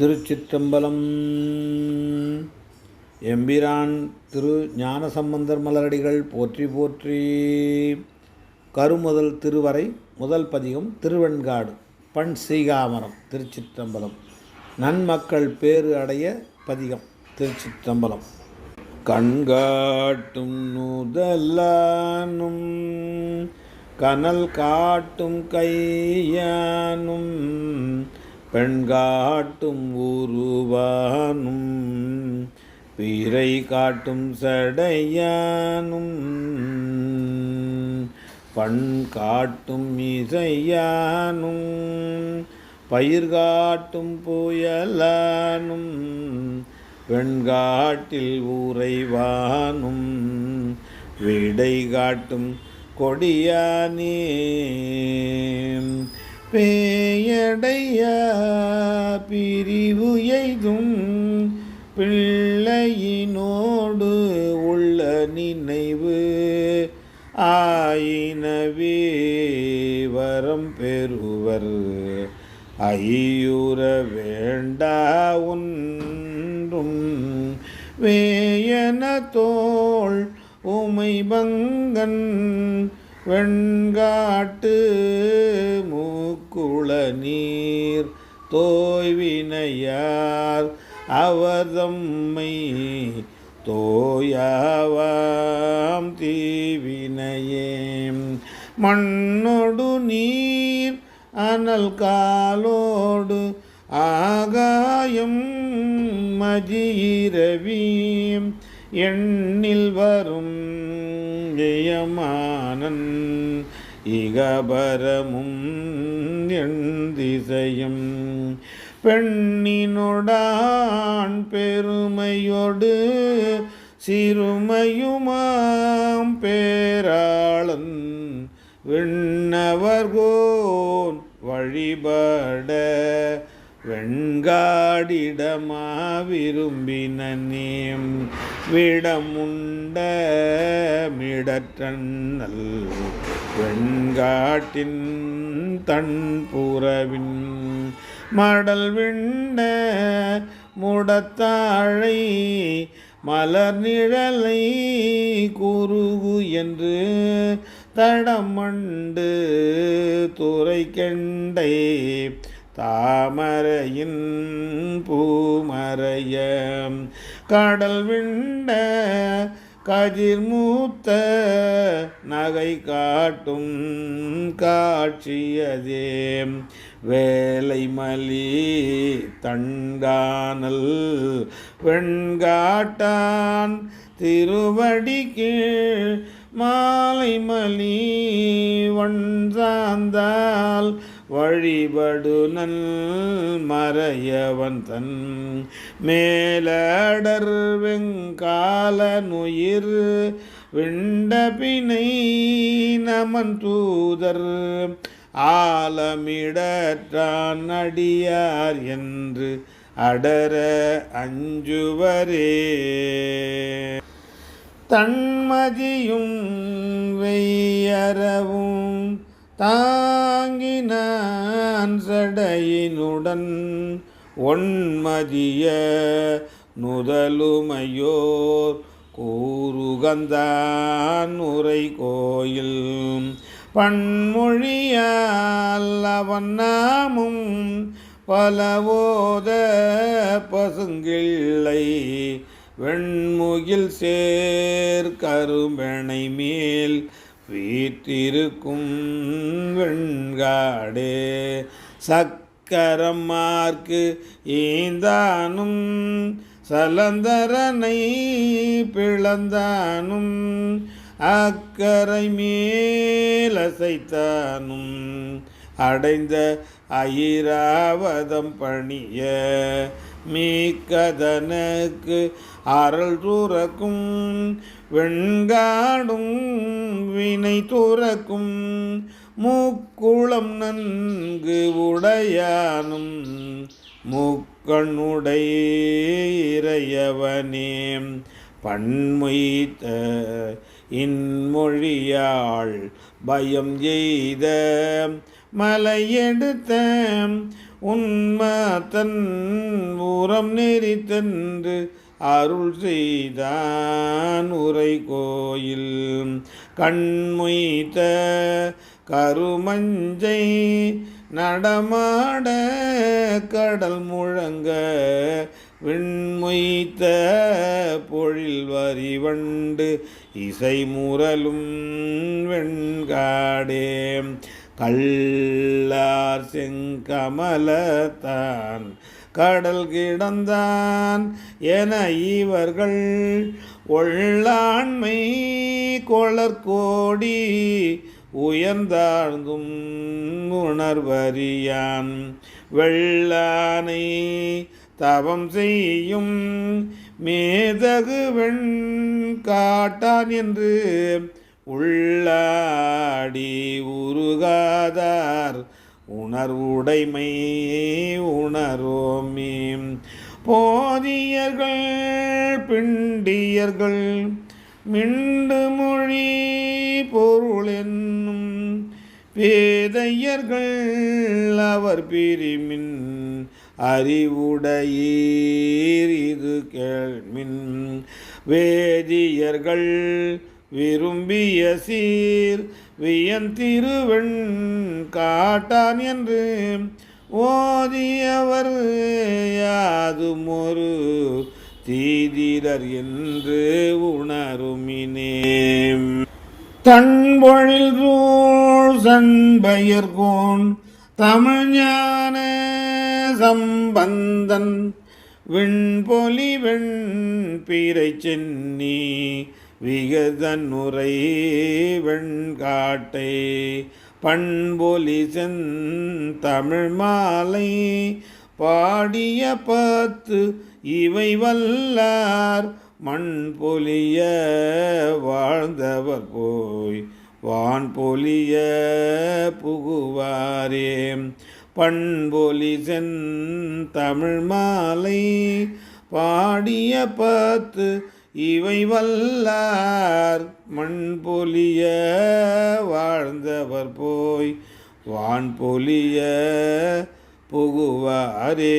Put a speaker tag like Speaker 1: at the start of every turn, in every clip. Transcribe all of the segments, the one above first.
Speaker 1: திருச்சிற்றம்பலம். எம்பிரான் திரு ஞானசம்பந்தர் மலரடிகள் போற்றி போற்றி. கருமுதல் திருவரை முதல் பதிகம் திருவெண்காடு பண் சீகாமரம் திருச்சிற்றம்பலம். நன்மக்கள் பேறு அடைய பதிகம் திருச்சிற்றம்பலம். கண்காட்டும் நுதலானும் கனல் காட்டும் கையானும் பெண்காட்டும் உருவானும் பிறை காட்டும் சடையானும் பண் காட்டும் இசையானும் பயிர்காட்டும் புயலானும் பெண்காட்டில் உறைவானும் விடை காட்டும் கொடியானே. பேயடைய பிரிவு எய்தும் பிள்ளையினோடு உள்ள நினைவு ஆயினவே வரம் பெறுவர். ஐயுற வேண்டா ஒன்றும் வேயன தோள் உமை பங்கன் வெண்காட்டு மூக்குள நீர் தோய்வினையார் அவர் தோயாவாம் தீவினையேம் மண்ணொடு நீர் அனல் காலோடு ஆகாயம் மஜீரவீம் எண்ணில் வரும் ஜெயமானன் இகபரமும் எண் திசையும் பெண்ணினொடான் பெருமையொடு சிறுமையுமாம் பேராளன் விண்ணவர்கோன் வழிபட வெண்காடிடமா விரும்பினேம் விடமுண்ட மிடற்றல் வெண்காட்டின் தன் புறவின் மடல் விண்ட முடத்தாழை மலர் நிழலை குறுகு என்று தடமண்டு துறை கெண்டை தாமரையின் பூமறைய கடல் விண்ட கதிர் மூத்த நகை காட்டும் காட்சியதே. வேலை மலி தண்டானல் வெண்காட்டான் திருவடி கீழ். மாலை மலி வன் சார்ந்தால் வழிபடு நல் மறையவன் தன் மேலடர் வெங்கால நுயிர் விண்டபினை நமன் தூதர் ஆலமிடற்றான் அடியார் என்று அடர அஞ்சுவரே. தன்மதியும் வெய்யறவும் தான் தாங்கினான் சடையினுடன் ஒன்மதிய நுதலுமையோர் கூறுகந்தான் உரை கோயில் பன்மொழியால் அவன் நாமும் பலவோத பசுங்கிள்ளை வெண்முகில் சேர் கருமெனை மேல் வீற்றிருக்கும் வெண்காடே சக்கரமார்க்கு ஈந்தானும் சலந்தரனை பிளந்தானும் அக்கரை மேலசைத்தானும் அடைந்த ஐராவதம் பணிய மீக்கதனுக்கு அருள் துறக்கும் வெண்காடும் வினை துறக்கும் மூக்குளம் நன்கு உடையானும் முக்கண்ணுடைய இறையவனே. பன்மொய்த்த இன்மொழியாள் பயம் எய்த மலையெடுத்த உண்ம தன் உரம் நெறித்தன்று அருள் செய்தான் உரை கோயில் கண்மொய்த்த கருமஞ்சை நடமாட கடல் முழங்க விண்மொய்த்த பொழில் வரி வண்டு இசை முரலும் வெண்காடே. கல்லார் செங்கமலத்தான் கடல் கிடந்தான் என இவர்கள் ஒள்ளாண்மை கொளர்கோடி உயர்ந்தாழ்ந்தும் உணர்வறியான் வெள்ளானை தவம் செய்யும் மேதகு வெண் காட்டான் என்று உள்ளாடி உருகாதார். உணர்வுடைமை உணரோமே போதியர்கள் பிண்டியர்கள் மிண்டு மொழி பொருள் என்னும் வேதையர்கள் அவர் பிரிமின் அறிவுடையீர் இது கேள்மின். வேதியர்கள் விரும்பிய சீர் வியந்திருவெண் காட்டான் என்று ஓதியவர் யாதும் ஒரு தீதிரர் என்று உணருமினே தன்பொழில் ரூழ் சண்பயர்கோன் தமிழ்ஞான சம்பந்தன். விண்பொலி வெண் பீரை சென்னி விகதன்னுரை வெண்காட்டை பண்பொலி செந்தமிழ் மாலை பாடிய பத்து இவை வல்லார். மண் பொலிய வாழ்ந்தவர் போய் வான் பொலிய புகுவாரே. பண்பொலி செந்தமிழ் மாலை பாடிய பத்து இவை வல்லார் மண் பொலிய வாழ்ந்தவர் போய் வான் பொலிய புகுவாரே.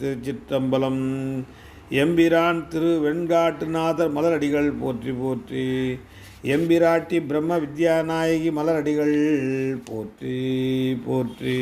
Speaker 1: திருச்சிற்றம்பலம் எம்பிரான் திரு வெண்காட்டுநாதர் மலரடிகள் போற்றி போற்றி. எம்பிராட்டி பிரம்ம வித்யாநாயகி மலரடிகள் போற்றி போற்றி.